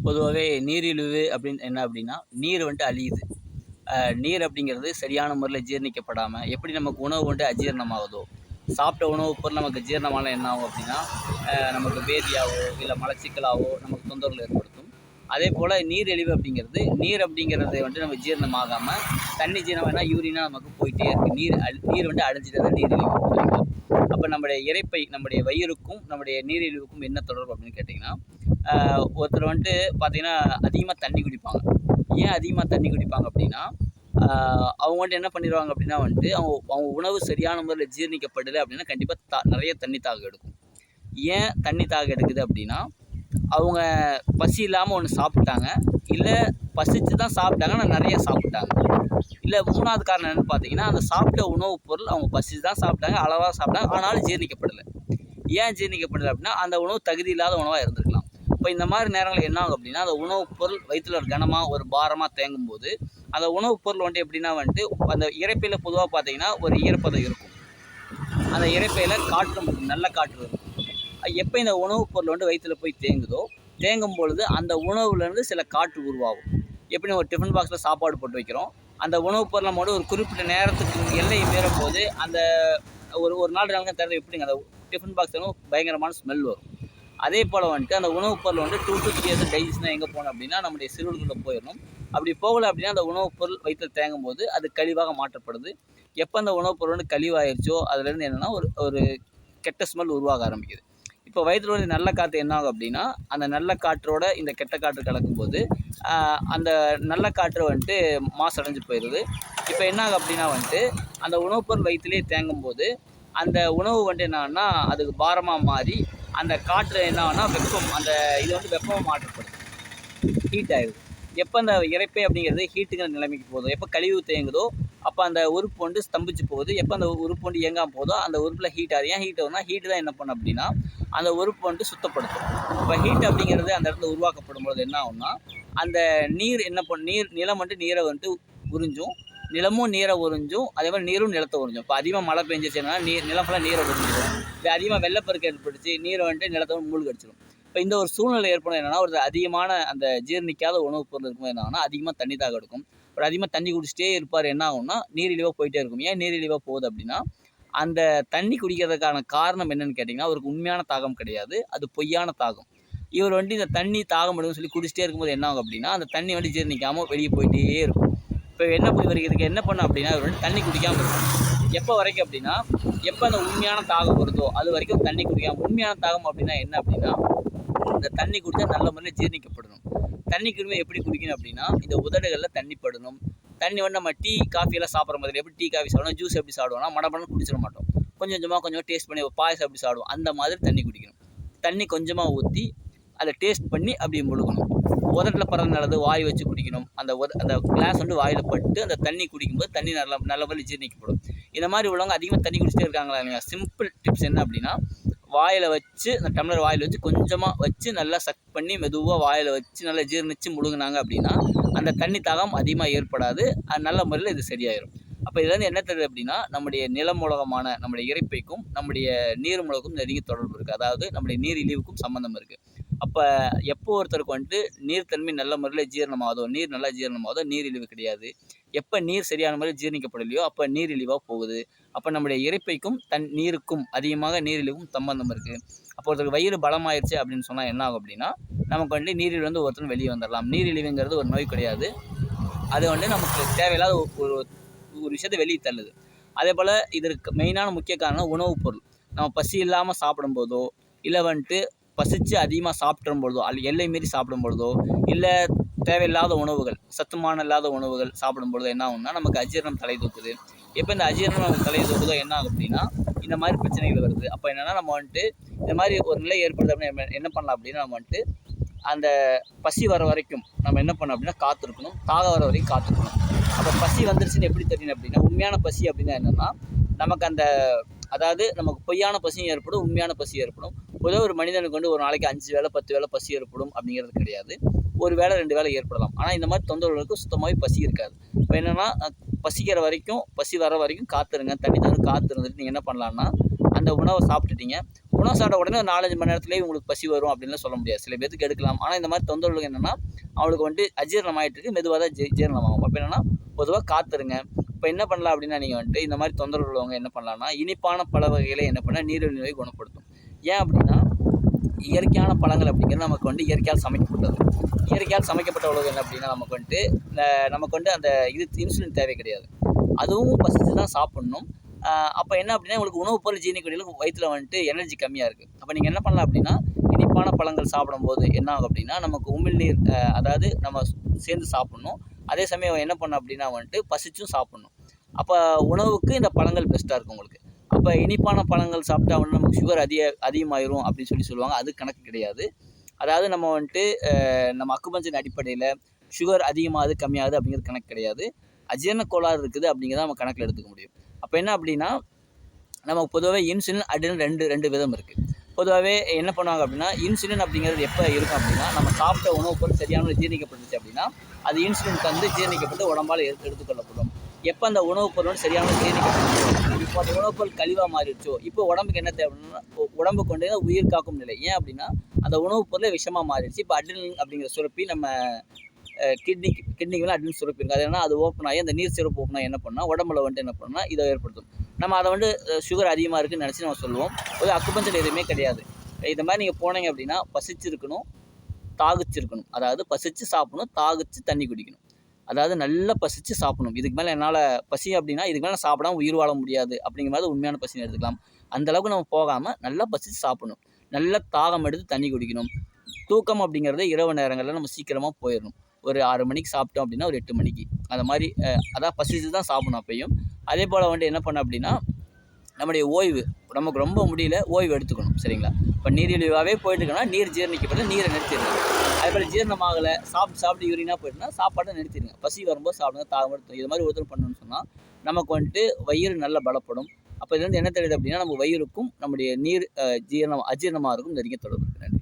பொதுவாகவே நீரிழிவு அப்படின்னு என்ன அப்படின்னா நீர் வந்துட்டு அழியுது. நீர் அப்படிங்கிறது சரியான முறையில் ஜீரணிக்கப்படாமல் எப்படி நமக்கு உணவு வந்துட்டு அஜீரணமாகுதோ சாப்பிட்ட உணவு பொருள் நமக்கு ஜீரணமான என்ன ஆகும் அப்படின்னா நமக்கு வேதியாகவோ இல்லை மலச்சிக்கலாவோ நமக்கு தொந்தரவு ஏற்படும் அதே போல் நீரிழிவு அப்படிங்கிறது நீர் அப்படிங்கிறது வந்துட்டு நம்ம ஜீரணமாகாமல் தண்ணி ஜீரணம் வேணால் யூரினாக நமக்கு போயிட்டே இருக்குது நீர் அழி- நீர் வந்து அழிஞ்சிட்டு தான் நீரிழிவு அப்போ நம்முடைய இறைப்பை நம்முடைய வயிறுக்கும் நம்முடைய நீரிழிவுக்கும் என்ன தொடர்பு அப்படின்னு கேட்டிங்கன்னா ஒருத்தர் வந்துட்டு பார்த்திங்கன்னா அதிகமாக தண்ணி குடிப்பாங்க. ஏன் அதிகமாக தண்ணி குடிப்பாங்க அப்படின்னா அவங்க வந்துட்டு என்ன பண்ணிடுவாங்க அப்படின்னா வந்துட்டு அவங்க அவங்க உணவு சரியான முறையில் ஜீரணிக்கப்படலை அப்படின்னா கண்டிப்பாக தா நிறைய தண்ணி தாக எடுக்கும். ஏன் தண்ணி தாக எடுக்குது அப்படின்னா அவங்க பசி இல்லாமல் ஒன்று சாப்பிட்டாங்க. இல்லை பசிச்சு தான் சாப்பிட்டாங்க ஆனால் நிறைய சாப்பிட்டாங்க. இல்லை மூணாவது காரணம் என்னென்னு பார்த்தீங்கன்னா அந்த சாப்பிட்ட உணவுப் பொருள் அவங்க பசிச்சு தான் சாப்பிட்டாங்க அளவாக சாப்பிட்டாங்க ஆனாலும் ஜீர்ணிக்கப்படலை. ஏன் ஜீர்ணிக்கப்படலை அப்படின்னா அந்த உணவு தகுதி இல்லாத உணவாக இருந்திருக்கலாம். இப்போ இந்த மாதிரி நேரங்களில் என்ன ஆகும் அப்படின்னா அந்த உணவுப் பொருள் வயிற்றில் ஒரு கனமாக ஒரு பாரமாக தேங்கும் போது அந்த உணவுப் பொருள் வந்துட்டு எப்படின்னா வந்துட்டு அந்த இறைப்பையில் பொதுவாக பார்த்தீங்கன்னா ஒரு ஈரப்பதம் இருக்கும். அந்த இறைப்பையில் காற்று நல்ல காற்று இருக்கும். எப்போ இந்த உணவுப் பொருள் வந்து வயிற்றில் போய் தேங்குதோ தேங்கும் பொழுது அந்த உணவுலேருந்து சில காற்று உருவாகும். எப்படி ஒரு டிஃபன் பாக்ஸில் சாப்பாடு போட்டு வைக்கிறோம்? அந்த உணவுப் பொருள் நம்ம ஒரு குறிப்பிட்ட நேரத்துக்கு எல்லையை மீறும் போது அந்த ஒரு ஒரு நாள் நாளுக்கு திறந்து எப்படிங்க? அந்த டிஃபன் பாக்ஸ் பயங்கரமான ஸ்மெல் வரும். அதே போல் வந்துட்டு அந்த உணவுப் பொருள் வந்து டூ டு த்ரீ இயர்ஸ் டைஜஷனாக எங்கே போகணும் அப்படின்னா நம்முடைய சிறுவர்களில் போயிடணும். அப்படி போகலை அப்படின்னா அந்த உணவுப் பொருள் வயிற்றில் தேங்கும் போது அது கழிவாக மாற்றப்படுது. எப்போ அந்த உணவுப் பொருள் வந்து கழிவாயிருச்சோ அதுலேருந்து என்னென்னா ஒரு ஒரு கெட்ட ஸ்மெல் உருவாக ஆரம்பிக்குது. இப்போ வயிற்றில் ஒரு நல்ல காற்று என்ன ஆகும் அப்படின்னா அந்த நல்ல காற்றோட இந்த கெட்ட காற்று கலக்கும்போது அந்த நல்ல காற்று வந்துட்டு மாசடைஞ்சு போயிடுது. இப்போ என்ன ஆகும் அப்படின்னா வந்துட்டு அந்த உணவுப் பொருள் வயிற்றுலேயே தேங்கும் போது அந்த உணவு வந்துட்டு என்னன்னா அதுக்கு பாரமாக மாறி அந்த காற்று என்ன வெப்பம் அந்த இது வந்து வெப்பமாக மாற்றப்படுது ஹீட் ஆகிடுது எப்போ அந்த இறைப்பை அப்படிங்கிறது ஹீட்டுங்கிற நிலைமைக்கு போதோ எப்போ கழிவு தேங்குதோ அப்போ அந்த உறுப்பு வந்து ஸ்தம்பிச்சு போகுது. எப்போ அந்த உறுப்பு வந்து இயங்காமல் போதோ அந்த உறுப்பில் ஹீட் ஆகுது. ஏன் ஹீட் ஆகுதுன்னா ஹீட்டு தான் என்ன பண்ணும் அப்படின்னா அந்த உறுப்பு வந்துட்டு சுத்தப்படுத்தும். இப்போ ஹீட் அப்படிங்கிறது அந்த இடத்துல உருவாக்கப்படும் பொழுது என்ன ஆகும்னா அந்த நீர் என்ன பண்ண நீர் நிலம் வந்துட்டு நீரை வந்துட்டு உறிஞ்சும். நிலமும் நீரை உறிஞ்சும். அதே மாதிரி நீரும் நிலத்தை உறிஞ்சும். இப்போ அதிகமாக மழை பெஞ்சிச்சுன்னா நீர் நிலம் ஃபுல்லாக நீரை உறிஞ்சிடும் இப்போ அதிகமாக வெள்ளப்பெருக்கு ஏற்பட்டுச்சு நீரை வந்துட்டு நிலத்தை வந்து மூழ்கடிச்சிடும் இப்போ இந்த ஒரு சூழ்நிலை ஏற்படும் என்னென்னா ஒரு அதிகமான அந்த ஜீரணிக்காத உணவுப் பொருள் இருக்கும்போது என்ன அதிகமாக தண்ணி தாக எடுக்கும். ஒரு அதிகமாக தண்ணி குடிச்சிட்டே இருப்பார் என்ன ஆகும்னா நீரிழிவாக போயிட்டே இருக்கும். ஏன் நீரிழிவாக போகுது அப்படின்னா அந்த தண்ணி குடிக்கிறதுக்கான காரணம் என்னன்னு கேட்டிங்கன்னா அவருக்கு உண்மையான தாகம் கிடையாது. அது பொய்யான தாகம். இவர் வந்துட்டு இந்த தண்ணி தாகம் எடுக்கும் சொல்லி குடிச்சிட்டே இருக்கும்போது என்ன ஆகும் அப்படின்னா அந்த தண்ணி வந்து ஜீர்ணிக்காமல் வெளியே போயிட்டே இருக்கும். இப்போ என்ன போய் இவருக்கு இதுக்கு என்ன பண்ண அப்படின்னா இவர் வந்து தண்ணி குடிக்காமல் இருக்கும் எப்போ வரைக்கும் அப்படின்னா எப்போ அந்த உண்மையான தாகம் வருதோ அது வரைக்கும் தண்ணி குடிக்காமல் உண்மையான தாகம் அப்படின்னா என்ன அப்படின்னா இந்த தண்ணி குடித்தா நல்ல முறையில் ஜீர்ணிக்கப்படணும். தண்ணி குடிமை எப்படி குடிக்கணும் அப்படின்னா இந்த உதடுகளில் தண்ணி படணும். தண்ணி வந்து நம்ம டீ காஃபி எல்லாம் சாப்பிட்ற மாதிரி. எப்படி டீ காஃபி சாப்பிடணும்? ஜூஸ் எப்படி சாப்பிடுவோம்னா மடமடன்னு குடிச்சிட மாட்டோம். கொஞ்சம் கொஞ்சமாக கொஞ்சம் டேஸ்ட் பண்ணி பாயசம் எப்படி சாப்பிடுவோம்? அந்த மாதிரி தண்ணி குடிக்கணும். தண்ணி கொஞ்சமாக ஊற்றி அதை டேஸ்ட் பண்ணி அப்படியே முழுகணும். உதட்டில் பறந்து வாய் வச்சு குடிக்கணும். அந்த உத அந்த கிளாஸ் வந்து வாயில் பட்டு அந்த தண்ணி குடிக்கும்போது தண்ணி நல்லா நல்ல ஜீரணிக்கப்படும் இந்த மாதிரி உள்ளவங்க அதிகமாக தண்ணி குடிச்சிட்டே இருக்காங்களா இல்லையா? சிம்பிள் டிப்ஸ் என்ன அப்படின்னா வாயில் வச்சு அந்த டம்ளர் வாயில் வச்சு கொஞ்சமாக வச்சு நல்லா சக் பண்ணி மெதுவாக வாயில் வச்சு நல்லா ஜீரணிச்சு முழுங்கினாங்க அப்படின்னா அந்த தண்ணி தாகம் அதிகமாக ஏற்படாது. அது நல்ல முறையில் இது சரியாயிடும் அப்போ இதுலேருந்து என்ன தெரியுது அப்படின்னா நம்முடைய நிலமூலகமான நம்முடைய இறைப்பைக்கும் நம்முடைய நீர் மூலகம் நெருங்கி தொடர்பு இருக்குது அதாவது நம்முடைய நீர் இழிவுக்கும் சம்மந்தம் இருக்குது அப்போ எப்போ ஒருத்தருக்கு வந்துட்டு நீர்த்தன்மை நல்ல முறையில் ஜீரணமாகுதோ நீர் நல்லா ஜீரணமாகுதோ நீரிழிவு கிடையாது. எப்போ நீர் சரியான முறையில் ஜீரணிக்கப்படலையோ அப்போ நீரிழிவாக போகுது. அப்போ நம்முடைய இறைப்பைக்கும் தன் நீருக்கும் அதிகமாக நீரிழிவும் சம்பந்தம் இருக்குது அப்போ ஒருத்தருக்கு வயிறு பலமாயிருச்சு அப்படின்னு சொன்னால் என்ன ஆகும் அப்படின்னா நமக்கு வந்து நீரிழிவு வந்து ஒருத்தர் வெளியே வந்துடலாம் நீரிழிவுங்கிறது ஒரு நோய் கிடையாது. அது வந்து நமக்கு தேவையில்லாத ஒரு- ஒரு ஒரு விஷயத்தை வெளியே தள்ளுது. அதே போல் இதற்கு மெயினான முக்கிய காரணம் உணவுப் பொருள். நம்ம பசி இல்லாமல் சாப்பிடும்போதோ இல்லை வந்துட்டு பசிச்சு அதிகமாக சாப்பிடும் பொழுதோ அல்ல எல்லை மீறி சாப்பிடும் பொழுதோ இல்லை தேவையில்லாத உணவுகள் சத்துமான இல்லாத உணவுகள் சாப்பிடும் பொழுது என்ன ஆகும்னா நமக்கு அஜீரணம் தலை தூக்குது. எப்போ இந்த அஜீரணம் நமக்கு தலை தூக்குதோ என்ன ஆகும் அப்படின்னா இந்த மாதிரி பிரச்சனைகள் வருது. அப்போ என்னென்னா நம்ம வந்துட்டு இந்த மாதிரி ஒரு நிலை ஏற்படுது அப்படின்னா என்ன பண்ணலாம் அப்படின்னா நம்ம வந்துட்டு அந்த பசி வர வரைக்கும் நம்ம என்ன பண்ணோம் அப்படின்னா காத்திருக்கணும். தாக வர வரைக்கும் காத்திருக்கணும். அப்போ பசி வந்துருச்சுன்னு எப்படி தெரியும் அப்படின்னா உண்மையான பசி அப்படின்னா என்னென்னா நமக்கு அந்த அதாவது நமக்கு பொய்யான பசியும் ஏற்படும் உண்மையான பசி ஏற்படும். பொதுவாக ஒரு மனிதனுக்கு வந்து ஒரு நாளைக்கு அஞ்சு வேளை பத்து வேளை பசி ஏற்படும் அப்படிங்கிறது கிடையாது. ஒரு வேளை ரெண்டு வேளை ஏற்படலாம். ஆனால் இந்த மாதிரி தொந்தரவுகளுக்கு சுத்தமாகவே பசி இருக்காது. இப்போ என்னென்னா பசிக்கிற வரைக்கும் பசி வர வரைக்கும் காத்துருங்க. தண்ணி தண்ணி காத்து இருந்துட்டு நீங்கள் என்ன பண்ணலான்னா அந்த உணவை சாப்பிட்டுட்டீங்க. உணவு சாப்பிட்ட உடனே ஒரு நாலஞ்சு மணி நேரத்துலேயே உங்களுக்கு பசி வரும் அப்படின்லாம் சொல்ல முடியாது. சில பேருக்கு எடுக்கலாம். ஆனால் இந்த மாதிரி தொந்தரவுகள் என்னென்னா அவங்களுக்கு வந்துட்டு அஜீரணம் ஆகிட்டு இருக்கு. மெதுவாக தான் ஜீ ஜீரணமாகும். அப்போ என்னென்னா பொதுவாக காத்துருங்க. இப்போ என்ன பண்ணலாம் அப்படின்னா நீங்கள் வந்துட்டு இந்த மாதிரி தொந்தரவு உள்ளவங்க என்ன பண்ணலாம்னா இனிப்பான பல வகைகளை என்ன பண்ணால் நீரிழிவு நோய் குணப்படுத்தும். ஏன் அப்படின்னா இயற்கையான பழங்கள் அப்படிங்கிறது நமக்கு வந்து இயற்கையால் சமைக்கப்பட்டது. இயற்கையால் சமைக்கப்பட்ட உணவு என்ன அப்படின்னா நமக்கு வந்துட்டு இந்த நமக்கு வந்து அந்த இது இன்சுலின் தேவை கிடையாது. அதுவும் பசிச்சு தான் சாப்பிட்ணும். அப்போ என்ன அப்படின்னா உங்களுக்கு உணவுப் பொருள் ஜீனிக்கடியில் வயிற்றில் வந்துட்டு எனர்ஜி கம்மியாக இருக்குது அப்போ நீங்கள் என்ன பண்ணலாம் அப்படின்னா இனிப்பான பழங்கள் சாப்பிடும்போது என்ன ஆகும் அப்படின்னா நமக்கு உமிழ்நீர் அதாவது நம்ம சேர்ந்து சாப்பிட்ணும். அதே சமயம் என்ன பண்ணோம் அப்படின்னா வந்துட்டு பசிச்சும் சாப்பிட்ணும். அப்போ உணவுக்கு இந்த பழங்கள் பெஸ்ட்டாக இருக்கும் உங்களுக்கு. அப்போ இனிப்பான பழங்கள் சாப்பிட்டா வந்து நமக்கு சுகர் அதிக அதிகமாயிரும் அப்படின்னு சொல்லி சொல்லுவாங்க. அது கணக்கு கிடையாது. அதாவது நம்ம வந்துட்டு நம்ம அக்குபஞ்சன் அடிப்படையில் சுகர் அதிகமாகுது கம்மியாகுது அப்படிங்கிறது கணக்கு கிடையாது. அஜீரண கோளாறு இருக்குது அப்படிங்கிறத நம்ம கணக்கில் எடுத்துக்க முடியும். அப்போ என்ன அப்படின்னா நமக்கு பொதுவாகவே இன்சுலின் அப்படின்னு ரெண்டு ரெண்டு விதம் இருக்குது பொதுவாகவே என்ன பண்ணுவாங்க அப்படின்னா இன்சுலின் அப்படிங்கிறது எப்போ இருக்கும் அப்படின்னா நம்ம சாப்பிட்ட உணவு பொருள் சரியான ஜீரணிக்கப்பட்டுச்சு அப்படின்னா அது இன்சுலின் தந்து ஜீரணிக்கப்பட்டு உடம்பால் எடுத்து எடுத்துக்கொள்ளப்படும். எப்போ அந்த உணவுப் பொருள் சரியான ஜீரணிக்கப்பட்டுச்சோ இப்போ அந்த பொருள் கழிவாக மாறிடுச்சோ? இப்போ உடம்புக்கு என்ன தேவைன்னா உடம்பு கொண்டு உயிர் காக்கும் நிலை. ஏன் அப்படின்னா அந்த உணவுப் பொருளே விஷமாக மாறிடுச்சு. இப்போ அட்ரினல் அப்படிங்கிற சுரப்பி நம்ம கிட்னி கிட்னிக்கெலாம் அட்ரினல் சுரப்பி இருக்குது அது என்ன அது ஓப்பன் ஆகி அந்த நீர் சிறப்பு ஓப்பன் ஆகி என்ன பண்ணால் உடம்புல வந்துட்டு என்ன பண்ணால் இதை ஏற்படுத்தும். நம்ம அதை வந்து சுகர் அதிகமாக இருக்குன்னு நினச்சி நம்ம சொல்லுவோம். ஒரு அக்குபஞ்சல் எதுவுமே கிடையாது. இந்த மாதிரி நீங்கள் போனீங்க அப்படின்னா பசிச்சிருக்கணும் தாகிச்சிருக்கணும். அதாவது பசிச்சு சாப்பிடணும் தாகிச்சு தண்ணி குடிக்கணும். அதாவது நல்லா பசிச்சு சாப்பிடணும். இதுக்கு மேலே என்னால் பசி அப்படின்னா இதுக்கு மேலே சாப்பிடாம உயிர் வாழ முடியாது அப்படிங்கிற மாதிரி உண்மையான பசின்னு எடுத்துக்கலாம். அந்தளவுக்கு நம்ம போகாமல் நல்லா பசிச்சு சாப்பிடணும். நல்லா தாகம் எடுத்து தண்ணி குடிக்கணும். தூக்கம் அப்படிங்கிறது இரவு நேரங்களில் நம்ம சீக்கிரமாக போயிடணும். ஒரு ஆறு மணிக்கு சாப்பிட்டோம் அப்படின்னா ஒரு எட்டு மணிக்கு. அந்த மாதிரி அதான் பசிச்சு தான் சாப்பிடணும் அப்பையும். அதே போல் வந்துட்டு என்ன பண்ண அப்படின்னா நம்முடைய ஓய்வு நமக்கு ரொம்ப முடியல ஓய்வு எடுத்துக்கணும் சரிங்களா? இப்போ நீரிழிவாகவே போயிட்டுருக்கோம்னா நீர் ஜீரணிக்கப்பட்டு நீரை நிறுத்திடுங்க. அதேபோல் ஜீரணமாகலை சாப்பிட்டு சாப்பிட்டு யூரினாக போயிட்டுனா சாப்பாட்டை நிறுத்திடுங்க. பசி வரும்போது சாப்பிடுங்க தாகம் இது மாதிரி ஒருத்தர் பண்ணணும்னு சொன்னால் நமக்கு வந்துட்டு வயிறு நல்லா பலப்படும். அப்போ இதுலேருந்து என்ன தெரியுது அப்படின்னா நம்ம வயிறுக்கும் நம்முடைய நீர் ஜீரணம் அஜீரணமாக இருக்கும் நெருங்கிய தொடர்பு நன்றி.